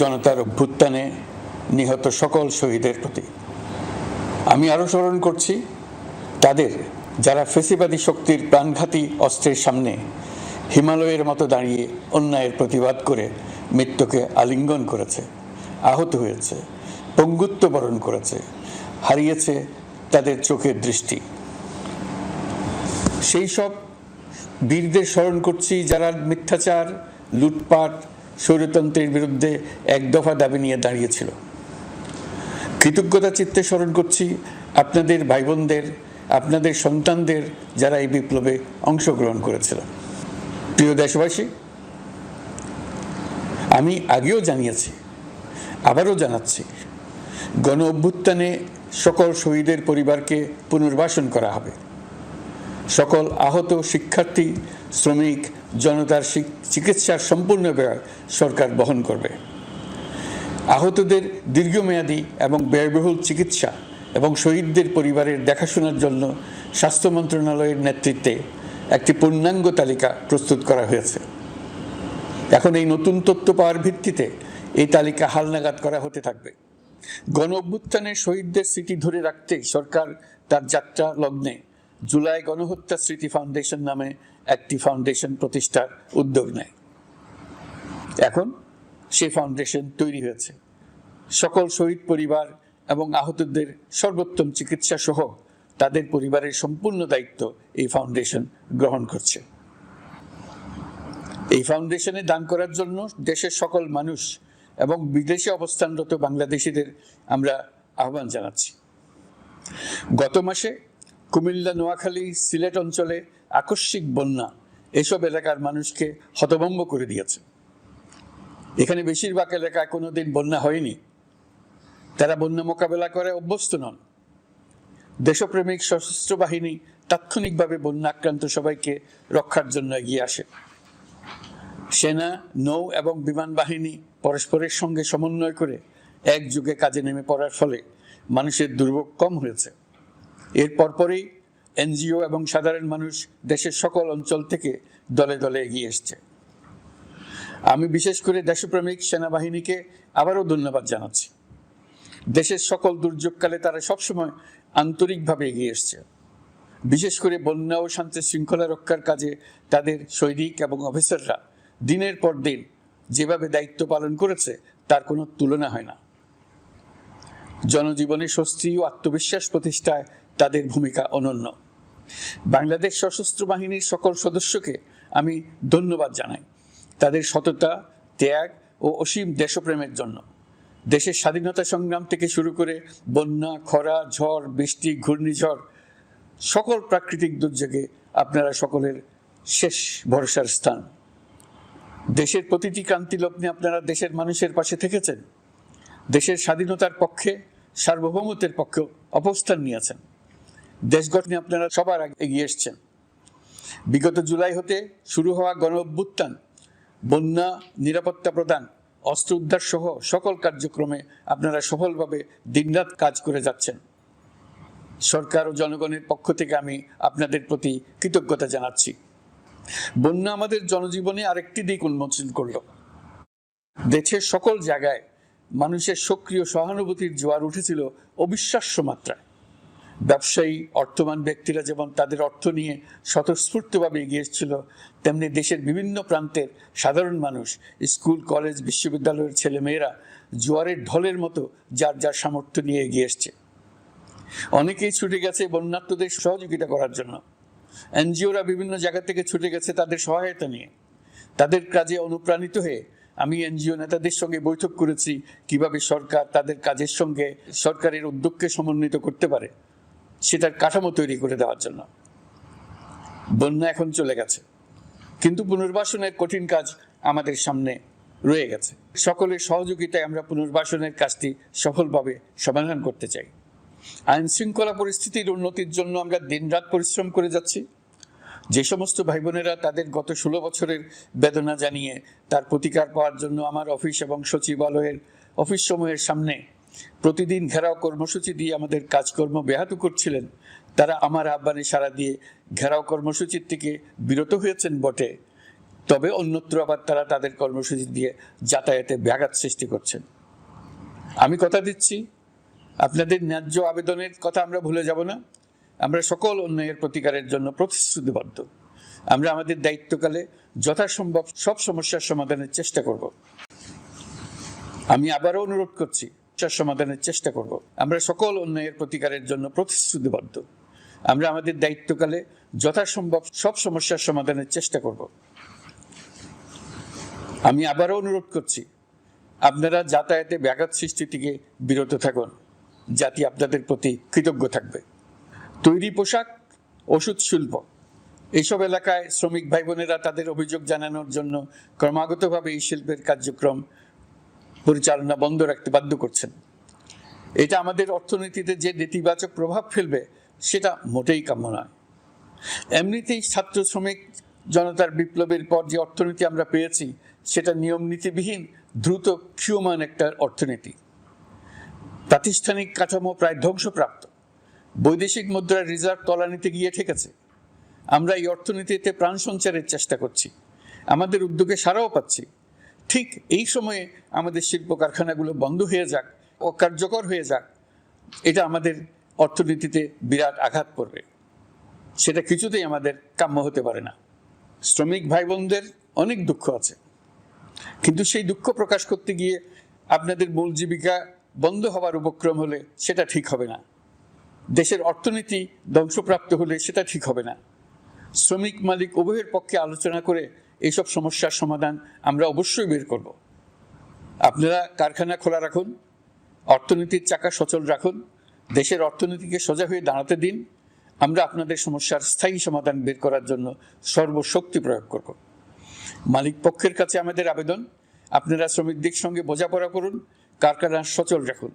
জনতার অভ্যুত্থানে নিহত সকল শহীদের প্রতি। আমি আরও স্মরণ করছি, তাদের যারা ফেসিবাদী শক্তির প্রাণঘাতী অস্ত্রের সামনে হিমালয়ের মতো দাঁড়িয়ে অন্যায়ের প্রতিবাদ করে মৃত্যুকে আলিঙ্গন করেছে, আহত হয়েছে, পঙ্গুত্ব বরণ করেছে, হারিয়েছে তাদের চোখের দৃষ্টি। সেই সব বীরদের স্মরণ করছি যারা মিথ্যাচার, লুটপাট স্বৈরতন্ত্রের বিরুদ্ধে এক দফা দাবি নিয়ে দাঁড়িয়েছিল। কৃতজ্ঞতা চিত্তে স্মরণ করছি, আপনাদের ভাই বোনদের আপনাদের সন্তানদের যারা এই বিপ্লবে অংশগ্রহণ করেছিল। প্রিয় দেশবাসী, আমি আগেও জানিয়েছি, আবারও জানাচ্ছি, গণ অভ্যুত্থানে সকল শহীদের পরিবারকে পুনর্বাসন করা হবে। সকল আহত শিক্ষার্থী, শ্রমিক জনতার চিকিৎসার সম্পূর্ণ ব্যয় সরকার বহন করবে। আহতদের দীর্ঘমেয়াদী এবং ব্যয়বহুল চিকিৎসা এবং শহীদদের পরিবারের দেখাশোনার জন্য স্বাস্থ্য মন্ত্রণালয়ের নেতৃত্বে একটি পূর্ণাঙ্গ তালিকা প্রস্তুত করা হয়েছে। এখন এই নতুন তথ্য পাওয়ার ভিত্তিতে এই তালিকা হালনাগাদ করা হতে থাকবে। গণ অভ্যুত্থানের শহীদদের স্মৃতি ধরে রাখতে সরকার তার যাত্রা লগ্নে জুলাই গণহত্যা স্মৃতি ফাউন্ডেশন নামে একটি ফাউন্ডেশন প্রতিষ্ঠার উদ্যোগ নেয়। এখন সে ফাউন্ডেশন তৈরি হয়েছে। সকল শহীদ পরিবার এবং আহতদের সর্বোত্তম চিকিৎসা সহ তাদের পরিবারের সম্পূর্ণ দায়িত্ব এই ফাউন্ডেশন গ্রহণ করছে। এই ফাউন্ডেশনে দান করার জন্য দেশের সকল মানুষ এবং বিদেশে অবস্থানরত বাংলাদেশিদের আমরা আহ্বান জানাচ্ছি। গত মাসে কুমিল্লা, নোয়াখালী, সিলেট অঞ্চলে আকস্মিক বন্যা এসব এলাকার মানুষকে হতভম্ব করে দিয়েছে। এখানে বেশিরভাগ এলাকায় কোনোদিন বন্যা হয়নি। তারা বন্যা মোকাবেলা করে অভ্যস্ত নন। দেশপ্রেমিক সশস্ত্র বাহিনী তাৎক্ষণিকভাবে বন্যা আক্রান্ত সবাইকে রক্ষার জন্য এগিয়ে আসে। সেনা, নৌ এবং বিমান বাহিনী পরস্পরের সঙ্গে সমন্বয় করে একযুগে কাজে নেমে পড়ার ফলে মানুষের দুর্ভোগ কম হয়েছে। এর পরপরই এনজিও এবং সাধারণ মানুষ দেশের সকল অঞ্চল থেকে দলে দলে এগিয়ে এসছে। আমি বিশেষ করে দেশপ্রেমিক সেনাবাহিনীকে আবারও ধন্যবাদ জানাচ্ছি। দেশের সকল দুর্যোগকালে তারা সবসময় আন্তরিকভাবে এগিয়ে এসছে। বিশেষ করে বন্যা ও শান্তি শৃঙ্খলা রক্ষার কাজে তাদের সৈনিক এবং অফিসাররা দিনের পর দিন যেভাবে দায়িত্ব পালন করেছে, তার কোনো তুলনা হয় না। জনজীবনে স্বস্তি ও আত্মবিশ্বাস প্রতিষ্ঠায় তাদের ভূমিকা অনন্য। বাংলাদেশ সশস্ত্র বাহিনীর সকল সদস্যকে আমি ধন্যবাদ জানাই। তাদের সততা, ত্যাগ ও অসীম দেশপ্রেমের জন্য। দেশের স্বাধীনতা সংগ্রাম থেকে শুরু করে বন্যা, খরা, ঝড়, বৃষ্টি, ঘূর্ণিঝড়, সকল প্রাকৃতিক দুর্যোগে আপনারা সকলের শেষ ভরসার স্থান। দেশের প্রতিটি ক্রান্তি লগ্নে আপনারা দেশের মানুষের পাশে থেকেছেন। দেশের স্বাধীনতার পক্ষে, সার্বভৌমত্বের পক্ষে অবস্থান নিয়েছেন। দেশ গঠনে আপনারা সবার আগে এগিয়ে এসছেন। বিগত জুলাই হতে শুরু হওয়া গণ অভ্যুত্থান বন্যা নিরাপত্তা প্রদান, অস্ত্র উদ্ধার সহ সকল কার্যক্রমে আপনারা সফলভাবে দিনরাত কাজ করে যাচ্ছেন। সরকার ও জনগণের পক্ষ থেকে আমি আপনাদের প্রতি কৃতজ্ঞতা জানাচ্ছি। বন্যা আমাদের জনজীবনে আরেকটি দিক উন্মোচন করল। দেশের সকল জায়গায় মানুষের সক্রিয় সহানুভূতির জোয়ার উঠেছিল অবিশ্বাস্য মাত্রায়। ব্যবসায়ী, অর্থবান ব্যক্তিরা যেমন তাদের অর্থ নিয়ে স্বতঃস্ফূর্তভাবে এগিয়ে এসেছিল, তেমনি দেশের বিভিন্ন প্রান্তের সাধারণ মানুষ, স্কুল, কলেজ, বিশ্ববিদ্যালয়ের ছেলেমেয়েরা জোয়ারের ঢলের মতো যার যার সামর্থ্য নিয়ে এগিয়ে এসছে। অনেকেই ছুটে গেছে বন্যার্থদের সহযোগিতা করার জন্য। এনজিওরা বিভিন্ন জায়গা থেকে ছুটে গেছে তাদের সহায়তা নিয়ে। তাদের কাজে অনুপ্রাণিত হয়ে আমি এনজিও নেতাদের সঙ্গে বৈঠক করেছি, কীভাবে সরকার তাদের কাজের সঙ্গে সরকারের উদ্যোগকে সমন্বিত করতে পারে, সেটার কাঠামো তৈরি করে দেওয়ার জন্য। বন্যা এখন চলে গেছে, কিন্তু পুনর্বাসনের কঠিন কাজ আমাদের সামনে রয়ে গেছে। সকলের সহযোগিতায় আমরা পুনর্বাসনের কাজটি সফলভাবে সমাধান করতে চাই। আইন শৃঙ্খলা পরিস্থিতির উন্নতির জন্য আমরা দিনরাত পরিশ্রম করে যাচ্ছি। যে সমস্ত ভাই বোনেরা তাদের গত ষোলো বছরের বেদনা জানিয়ে তার প্রতিকার পাওয়ার জন্য আমার অফিস এবং সচিবালয়ের অফিস সমূহের সামনে প্রতিদিন ঘেরাও কর্মসূচি দিয়ে আমাদের কাজকর্ম ব্যাহত করছিলেন। তারা আমার আহ্বানে সাড়া দিয়ে ঘেরাও কর্মসূচির থেকে বিরত হয়েছেন বটে। তবে অন্যত্র আবার তারা তাদের কর্মসূচি দিয়ে যাতায়াতে ব্যাঘাত সৃষ্টি করছেন। আমি কথা দিচ্ছি। আপনাদের ন্যায্য আবেদনের কথা আমরা ভুলে যাব না। আমরা সকল অন্যায়ের প্রতিকারের জন্য প্রতিশ্রুতিবদ্ধ। আমরা আমাদের দায়িত্বকালে যথাসম্ভব সব সমস্যার সমাধানের চেষ্টা করব। আমি আবারও অনুরোধ করছি, সমস্যার সমাধানের চেষ্টা করব। আমরা সকল অন্যায়ের প্রতিকারের জন্য প্রতিশ্রুতিবদ্ধ। আমরা আমাদের দায়িত্বকালে যথাসম্ভব সব সমস্যার সমাধানের চেষ্টা করব। আমি আবারও অনুরোধ করছি, আপনারা যাতায়াতে ব্যাঘাত সৃষ্টি থেকে বিরত থাকুন। জাতি আপনাদের প্রতি কৃতজ্ঞ থাকবে। তৈরি পোশাক, ওষুধ, শিল্প। এইসব এলাকায় শ্রমিক ভাই বোনেরা তাদের অভিযোগ জানানোর জন্য ক্রমাগতভাবে এই শিল্পের কার্যক্রম পরিচালনা বন্ধ রাখতে বাধ্য করছেন। এটা আমাদের অর্থনীতিতে যে নেতিবাচক প্রভাব ফেলবে, সেটা মোটেই কাম্য নয়। এমনিতেই ছাত্র শ্রমিক জনতার বিপ্লবের পর যে অর্থনীতি আমরা পেয়েছি, সেটা নিয়ম নীতিবিহীন দ্রুত ক্ষীয়মান একটা অর্থনীতি। প্রাতিষ্ঠানিক কাঠামো প্রায় ধ্বংসপ্রাপ্ত। বৈদেশিক মুদ্রার রিজার্ভ তলানিতে গিয়ে ঠেকেছে। আমরা এই অর্থনীতিতে প্রাণ সঞ্চারের চেষ্টা করছি। আমাদের উদ্যোগে সারাও পাচ্ছি। ঠিক এই সময়ে আমাদের শিল্প কারখানাগুলো বন্ধ হয়ে যাক, অকার্যকর হয়ে যাক, এটা আমাদের অর্থনীতিতে বিরাট আঘাত পড়বে সেটা কিছুতেই আমাদের কাম্য হতে পারে না। শ্রমিক ভাই বোনদের অনেক দুঃখ আছে। কিন্তু সেই দুঃখ প্রকাশ করতে গিয়ে আপনাদের মূল জীবিকা বন্ধ হওয়ার উপক্রম হলে সেটা ঠিক হবে না। দেশের অর্থনীতি ধ্বংসপ্রাপ্ত হলে সেটা ঠিক হবে না। শ্রমিক মালিক উভয়ের পক্ষে আলোচনা করে এইসব সমস্যার সমাধান আমরা অবশ্যই বের করব। আপনারা কারখানা খোলা রাখুন, অর্থনীতির চাকা সচল রাখুন, দেশের অর্থনীতিকে সোজা হয়ে দাঁড়াতে দিন। আমরা আপনাদের সমস্যার স্থায়ী সমাধান বের করার জন্য সর্বশক্তি প্রয়োগ করব। মালিক পক্ষের কাছে আমাদের আবেদন, আপনারা শ্রমিকদের সঙ্গে বোঝাপড়া করুন, কারখানা সচল রাখুন।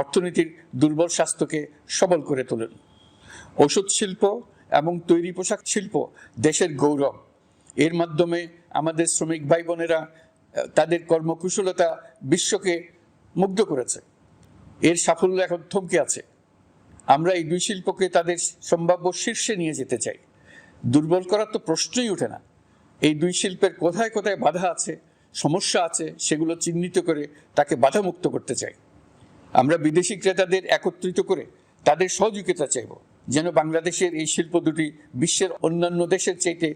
অর্থনীতির দুর্বল স্বাস্থ্যকে সবল করে তোলেন। ওষুধ শিল্প এবং তৈরি পোশাক শিল্প দেশের গৌরব। এর মাধ্যমে আমাদের শ্রমিক ভাই বোনেরা তাদের কর্মকুশলতা বিশ্বকে মুগ্ধ করেছে। এর সাফল্য এখন থমকে আছে। আমরা এই দুই শিল্পকে তাদের সম্ভাব্য শীর্ষে নিয়ে যেতে চাই। দুর্বল করার তো প্রশ্নই ওঠে না। এই দুই শিল্পের কোথায় কোথায় বাধা আছে, সমস্যা আছে, সেগুলো চিহ্নিত করে তাকে বাধামুক্ত করতে চাই। আমরা বিদেশি ক্রেতাদের একত্রিত করে তাদের সহযোগিতা চাইব, যেন বাংলাদেশের এই শিল্প দুটি বিশ্বের অন্যান্য দেশের চাইতে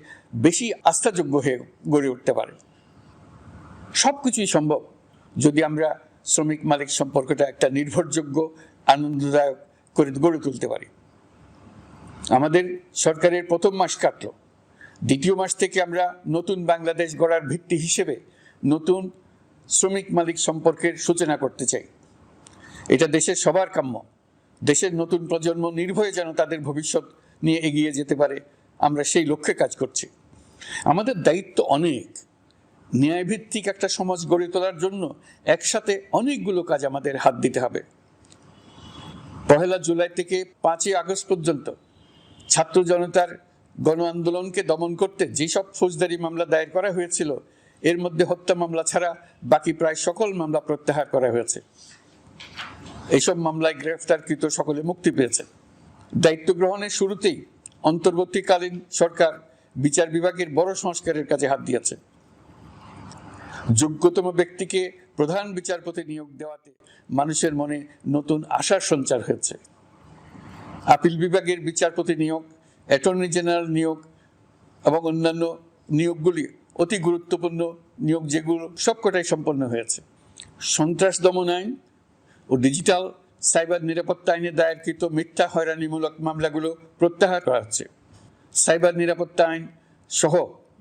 বেশি আস্থাযোগ্য হয়ে গড়ে উঠতে পারে। সব কিছুই সম্ভব যদি আমরা শ্রমিক মালিক সম্পর্কটা একটা নির্ভরযোগ্য, আনন্দদায়ক করে গড়ে তুলতে পারি। আমাদের সরকারের প্রথম মাস কাটলো। দ্বিতীয় মাস থেকে আমরা নতুন বাংলাদেশ গড়ার ভিত্তি হিসেবে নতুন শ্রমিক মালিক সম্পর্কের সূচনা করতে চাই। এটা দেশের সবার কাম্য। দেশের নতুন প্রজন্ম নির্ভয়ে যেন তাদের ভবিষ্যৎ নিয়ে এগিয়ে যেতে পারে, আমরা সেই লক্ষ্যে কাজ করছি। আমাদের দায়িত্ব অনেক। ন্যায়ভিত্তিক একটা সমাজ গড়ে তোলার জন্য একসাথে অনেকগুলো কাজ আমাদের হাত দিতে হবে। পহেলা জুলাই থেকে পাঁচই আগস্ট পর্যন্ত ছাত্র জনতার গণ আন্দোলনকে দমন করতে যেসব ফৌজদারি মামলা দায়ের করা হয়েছিল, এর মধ্যে হত্যা মামলা ছাড়া বাকি প্রায় সকল মামলা প্রত্যাহার করা হয়েছে। এইসব মামলায় গ্রেফতারকৃত সকলে মুক্তি পেয়েছে। দায়িত্ব গ্রহণের শুরুতেই অন্তর্বর্তীকালীন সরকার বিচার বিভাগের বড় সংস্কারের কাজে হাত দিয়েছে। যোগ্যতম ব্যক্তিকে প্রধান বিচারপতি নিয়োগ দেওয়াতে মানুষের মনে নতুন আশার সঞ্চার হয়েছে। আপিল বিভাগের বিচারপতি নিয়োগ, অ্যাটর্নি জেনারেল নিয়োগ এবং অন্যান্য নিয়োগগুলি অতি গুরুত্বপূর্ণ নিয়োগ যেগুলো সবকটাই সম্পন্ন হয়েছে। সন্ত্রাস দমন আইন ও ডিজিটাল সাইবার নিরাপত্তা আইনে দায়েরকৃত মিথ্যা হয়রানিমূলক মামলাগুলো প্রত্যাহার করা হচ্ছে। সাইবার নিরাপত্তা আইন সহ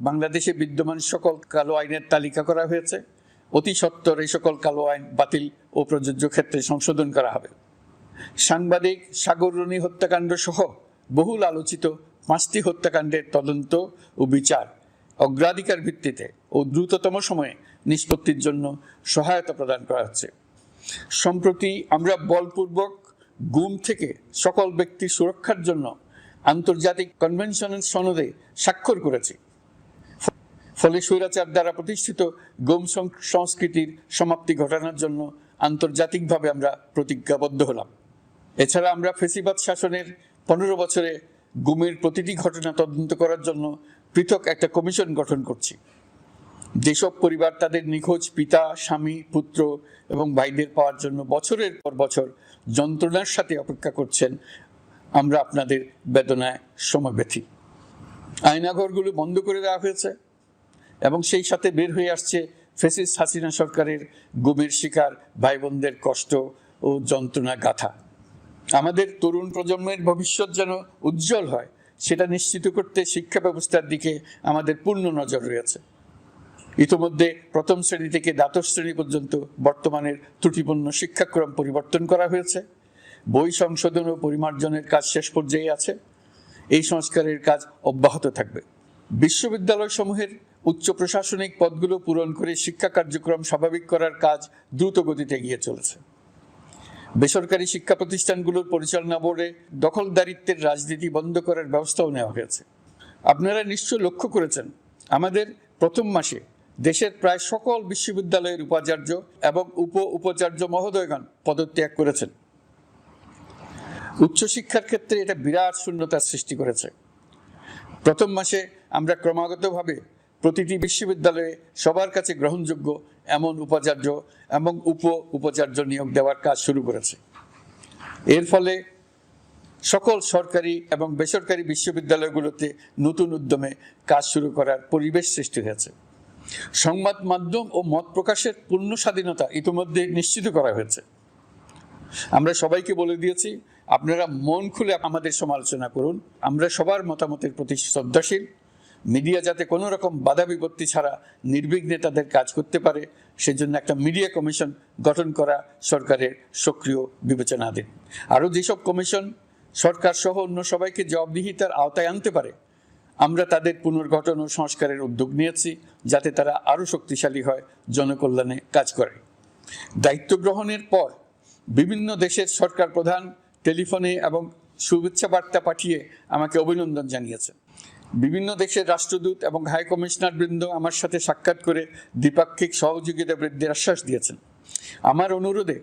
বাংলাদেশে বিদ্যমান সকল কালো আইনের তালিকা করা হয়েছে। অতি সত্বর এই সকল কালো আইন বাতিল ও প্রযোজ্য ক্ষেত্রে সংশোধন করা হবে। সাংবাদিক সাগর রনি হত্যাকাণ্ড সহ বহুল আলোচিত পাঁচটি হত্যাকাণ্ডের তদন্ত ও বিচার অগ্রাধিকার ভিত্তিতে ও দ্রুততম সময়ে নিষ্পত্তির জন্য সহায়তা প্রদান করা হচ্ছে। সম্প্রতি আমরা বলপূর্বক গুম থেকে সকল ব্যক্তির সুরক্ষার জন্য আন্তর্জাতিক কনভেনশনের সনদে স্বাক্ষর করেছি। ফলে স্বৈরাচার দ্বারা প্রতিষ্ঠিত গুম সংস্কৃতির সমাপ্তি ঘটানোর জন্য আন্তর্জাতিকভাবে আমরা প্রতিজ্ঞাবদ্ধ হলাম। এছাড়া আমরা ফেসিবাদ শাসনের পনেরো বছরে গুমের প্রতিটি ঘটনা তদন্ত করার জন্য পৃথক একটা কমিশন গঠন করছি। যেসব পরিবার তাদের নিখোঁজ পিতা, স্বামী, পুত্র এবং ভাইদের পাওয়ার জন্য বছরের পর বছর যন্ত্রণার সাথে অপেক্ষা করছেন, আমরা আপনাদের বেদনায় সমব্যথী আয়নাঘরগুলো বন্ধ করে দেওয়া হয়েছে এবং সেই সাথে বের হয়ে আসছে ফেসিস হাসিনা সরকারের গুমের শিকার ভাই বোনদের কষ্ট ও যন্ত্রণা গাথা। আমাদের তরুণ প্রজন্মের ভবিষ্যৎ যেন উজ্জ্বল হয়, সেটা নিশ্চিত করতে শিক্ষা ব্যবস্থার দিকে আমাদের পূর্ণ নজর রয়েছে। ইতোমধ্যে প্রথম শ্রেণি থেকে দ্বাদশ শ্রেণি পর্যন্ত বর্তমানের ত্রুটিপূর্ণ শিক্ষাক্রম পরিবর্তন করা হয়েছে। বই সংশোধন ও পরিমার্জনের কাজ শেষ পর্যায়ে আছে। এই সংস্কারের কাজ অব্যাহত থাকবে। বিশ্ববিদ্যালয় সমূহের উচ্চ প্রশাসনিক পদগুলো পূরণ করে শিক্ষা কার্যক্রম স্বাভাবিক করার কাজ দ্রুত গতিতে এগিয়ে চলেছে। বেসরকারি শিক্ষা প্রতিষ্ঠানগুলোর পরিচালনা বোর্ডে দখলদারিত্বের রাজনীতি বন্ধ করার ব্যবস্থাও নেওয়া হয়েছে। আপনারা নিশ্চয় লক্ষ্য করেছেন, আমাদের প্রথম মাসে দেশের প্রায় সকল বিশ্ববিদ্যালয়ের উপাচার্য এবং উপ উপাচার্য মহোদয়গণ পদত্যাগ করেছেন। উচ্চশিক্ষার ক্ষেত্রে এটা বিরাট শূন্যতার সৃষ্টি করেছে। প্রথম মাসে আমরা ক্রমাগতভাবে প্রতিটি বিশ্ববিদ্যালয়ে সবার কাছে গ্রহণযোগ্য এমন উপাচার্য এবং উপ উপাচার্য নিয়োগ দেওয়ার কাজ শুরু করেছে। এর ফলে সকল সরকারি এবং বেসরকারি বিশ্ববিদ্যালয়গুলোতে নতুন উদ্যমে কাজ শুরু করার পরিবেশ সৃষ্টি হয়েছে। সংবাদ মাধ্যম ও মত প্রকাশের পূর্ণ স্বাধীনতা ইতিমধ্যে নিশ্চিত করা হয়েছে। আমরা সবাইকে বলে দিয়েছি, আপনারা মন খুলে আমাদের সমালোচনা করুন। আমরা সবার মতামতের প্রতি শ্রদ্ধাশীল। মিডিয়া যাতে কোনো রকম বাধা বিপত্তি ছাড়া নির্বিঘ্নে তাদের কাজ করতে পারে, সেজন্য একটা মিডিয়া কমিশন গঠন করা সরকারের সক্রিয় বিবেচনাধীন। আরও যেসব কমিশন সরকার সহ অন্য সবাইকে জবাবদিহিতার আওতায় আনতে পারে আমরা তাদের পুনর্গঠন ও সংস্কারের উদ্যোগ নিয়েছি যাতে তারা আরও শক্তিশালী হয়, জনকল্যাণে কাজ করে। দায়িত্ব গ্রহণের পর বিভিন্ন দেশের সরকার প্রধান টেলিফোনে এবং শুভেচ্ছা বার্তা পাঠিয়ে আমাকে অভিনন্দন জানিয়েছেন বিভিন্ন দেশের রাষ্ট্রদূত এবং হাই কমিশনার বৃন্দ আমার সাথে সাক্ষাৎ করে দ্বিপাক্ষিক সহযোগিতা বৃদ্ধির আশ্বাস দিয়েছেন। আমার অনুরোধে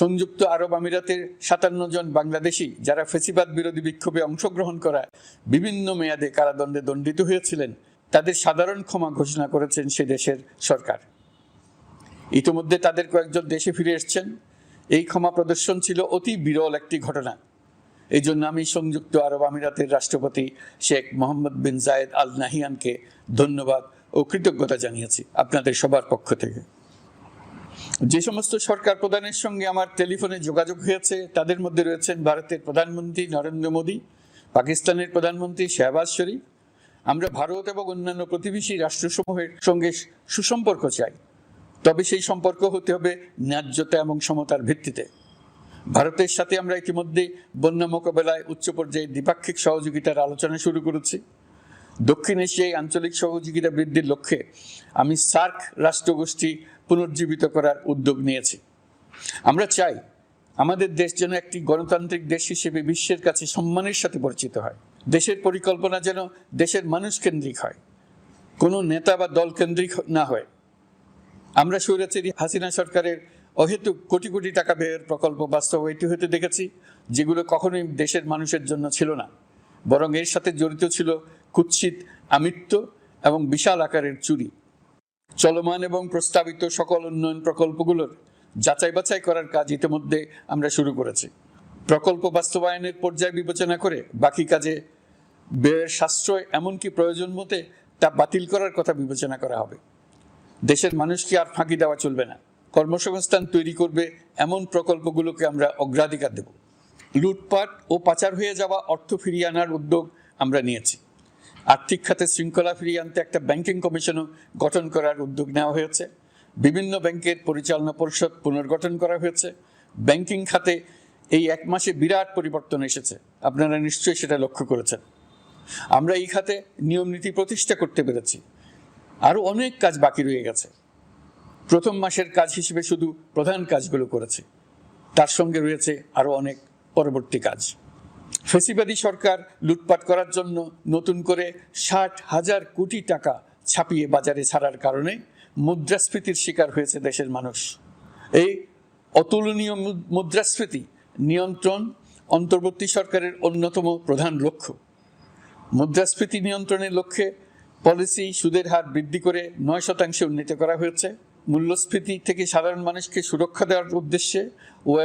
সংযুক্ত আরব আমিরাতের সাতান্ন জন বাংলাদেশি যারা ফেসিবাদ বিরোধী বিক্ষোভে অংশগ্রহণ করায় বিভিন্ন মেয়াদে কারাদণ্ডে দণ্ডিত হয়েছিলেন, তাদের সাধারণ ক্ষমা ঘোষণা করেছেন সে দেশের সরকার। ইতিমধ্যে তাদের কয়েকজন দেশে ফিরে এসছেন। এই ক্ষমা প্রদর্শন ছিল অতি বিরল একটি ঘটনা। এই জন্য আমি সংযুক্ত আরব আমিরাতের রাষ্ট্রপতি শেখ মোহাম্মদ বিন জায়েদ আল নাহিয়ানকে ধন্যবাদ ও কৃতজ্ঞতা জানিয়েছি আপনাদের সবার পক্ষ থেকে। যে সমস্ত সরকার প্রধানের সঙ্গে আমার টেলিফোনে যোগাযোগ হয়েছে, তাদের মধ্যে রয়েছেন ভারতের প্রধানমন্ত্রী নরেন্দ্র মোদী, পাকিস্তানের প্রধানমন্ত্রী শেহবাজ শরীফ। আমরা ভারত এবং অন্যান্য প্রতিবেশী রাষ্ট্রসমূহের সঙ্গে সুসম্পর্ক চাই। তবে সেই সম্পর্ক হতে হবে ন্যায্যতা এবং সমতার ভিত্তিতে। ভারতের সাথে আমরা ইতিমধ্যে বন্যা মোকাবেলায় উচ্চ পর্যায়ে দ্বিপাক্ষিক সহযোগিতার আলোচনা শুরু করেছি। দক্ষিণ এশিয়ায় আঞ্চলিক সহযোগিতা বৃদ্ধির লক্ষ্যে আমি সার্ক রাষ্ট্রগোষ্ঠী পুনর্জীবিত করার উদ্যোগ নিয়েছি। আমরা চাই আমাদের দেশ যেন একটি গণতান্ত্রিক দেশ হিসেবে বিশ্বের কাছে সম্মানের সাথে পরিচিত হয়। দেশের পরিকল্পনা যেন দেশের মানুষ কেন্দ্রিক হয়। কোনো নেতা বা দল কেন্দ্রিক না হয়। আমরা স্বৈরাচারী হাসিনা সরকারের অহেতুক কোটি কোটি টাকা ব্যয়ের প্রকল্প বাস্তবায়িত হতে দেখেছি, যেগুলো কখনোই দেশের মানুষের জন্য ছিল না, বরং এর সাথে জড়িত ছিল কুৎসিত আমিত্ব এবং বিশাল আকারের চুরি। চলমান এবং প্রস্তাবিত সকল উন্নয়ন প্রকল্পগুলোর যাচাই বাছাই করার কাজ ইতিমধ্যে আমরা শুরু করেছি। প্রকল্প বাস্তবায়নের পর্যায় বিবেচনা করে বাকি কাজে ব্যয়ের সাশ্রয় এমনকি প্রয়োজন মতে তা বাতিল করার কথা বিবেচনা করা হবে। দেশের মানুষকে আর ফাঁকি দেওয়া চলবে না। কর্মসংস্থান তৈরি করবে এমন প্রকল্পগুলোকে আমরা অগ্রাধিকার দেব। লুটপাট ও পাচার হয়ে যাওয়া অর্থ ফিরিয়ে আনার উদ্যোগ আমরা নিয়েছি। আর্থিক খাতে শৃঙ্খলা ফিরিয়ে আনতে একটা ব্যাংকিং কমিশনও গঠন করার উদ্যোগ নেওয়া হয়েছে। বিভিন্ন ব্যাংকের পরিচালনা পরিষদ পুনর্গঠন করা হয়েছে। ব্যাংকিং খাতে এই এক মাসে বিরাট পরিবর্তন এসেছে। আপনারা নিশ্চয়ই সেটা লক্ষ্য করেছেন। আমরা এই খাতে নিয়ম নীতি প্রতিষ্ঠা করতে পেরেছি। আরও অনেক কাজ বাকি রয়ে গেছে। প্রথম মাসের কাজ হিসেবে শুধু প্রধান কাজগুলো করেছে। তার সঙ্গে রয়েছে আরও অনেক পরবর্তী কাজ। ফেসিবাদী সরকার লুটপাট করার জন্য নতুন করে ষাট হাজার কোটি টাকা ছাপিয়ে বাজারে ছাড়ার কারণে মুদ্রাস্ফীতির শিকার হয়েছে দেশের মানুষ। এই অতুলনীয় মুদ্রাস্ফীতি নিয়ন্ত্রণ অন্তর্বর্তী সরকারের অন্যতম প্রধান লক্ষ্য। মুদ্রাস্ফীতি নিয়ন্ত্রণের লক্ষ্যে পলিসি সুদের হার বৃদ্ধি করে নয় শতাংশে উন্নীত করা হয়েছে। মূল্যস্ফীতি থেকে সাধারণ মানুষকে সুরক্ষা দেওয়ার উদ্দেশ্যে ও